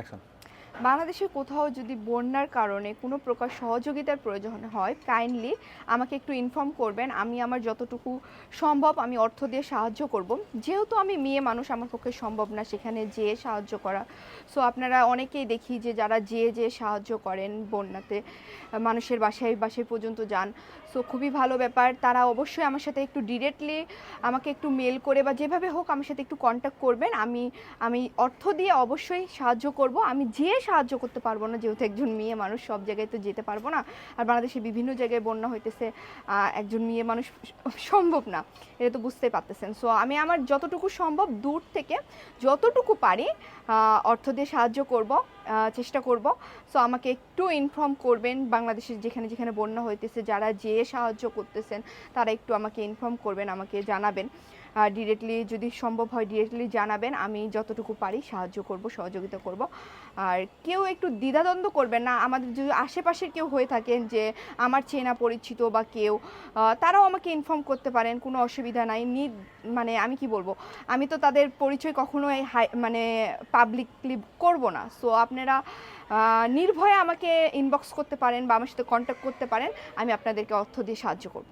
Excellent. বাংলাদেশে কোথাও যদি বন্যার কারণে কোনো প্রকার সহযোগিতার প্রয়োজন হয় কাইন্ডলি আমাকে একটু ইনফর্ম করবেন। আমি আমার যতটুকু সম্ভব আমি অর্থ দিয়ে সাহায্য করব। যেহেতু আমি মেয়ে মানুষ, আমার পক্ষে সম্ভব না সেখানে যেয়ে সাহায্য করা। সো আপনারা অনেকেই দেখি যে যারা যেয়ে যেয়ে সাহায্য করেন বন্যাতে, মানুষের বাসায় বাসায় পর্যন্ত যান। সো খুবই ভালো ব্যাপার। তারা অবশ্যই আমার সাথে একটু ডিরেক্টলি আমাকে একটু মেল করে বা যেভাবে হোক আমার সাথে একটু কন্ট্যাক্ট করবেন। আমি আমি অর্থ দিয়ে অবশ্যই সাহায্য করব। আমি যেয়ে সাহায্য করতে পারব না। যেহেতু একজন মেয়ে মানুষ, সব জায়গায় তো যেতে পারব না। আর বাংলাদেশে বিভিন্ন জায়গায় বন্যা হইতেছে একজন মেয়ে মানুষ সম্ভব না। এটা তো বুঝতেই পারতেছেন। সো আমি আমার যতটুকু সম্ভব দূর থেকে যতটুকু পারি অর্থ দিয়ে সাহায্য করব চেষ্টা করব। সো আমাকে একটু ইনফর্ম করবেন, বাংলাদেশের যেখানে যেখানে বন্যা হইতেছে, যারা যেয়ে সাহায্য করতেছেন, তারা একটু আমাকে ইনফর্ম করবেন, আমাকে জানাবেন। ডিরেক্টলি যদি সম্ভব হয় ডিরেক্টলি জানাবেন, আমি যতটুকু পারি সাহায্য করব, সহযোগিতা করব। আর কেউ একটু দ্বিধাদ্বন্দ্ব করবেন না, আমাদের যদি আশেপাশের কেউ হয়ে থাকেন যে আমার চেনা পরিচিত বা কেউ তারাও আমাকে ইনফর্ম করতে পারেন, কোনো অসুবিধা নাই। নি মানে আমি কি বলব, আমি তো তাদের পরিচয় কখনোই মানে পাবলিকলি করব না। সো আপনারা নির্ভয়ে আমাকে ইনবক্স করতে পারেন বা আমার সাথে কন্ট্যাক্ট করতে পারেন, আমি আপনাদেরকে অর্থ দিয়ে সাহায্য করব।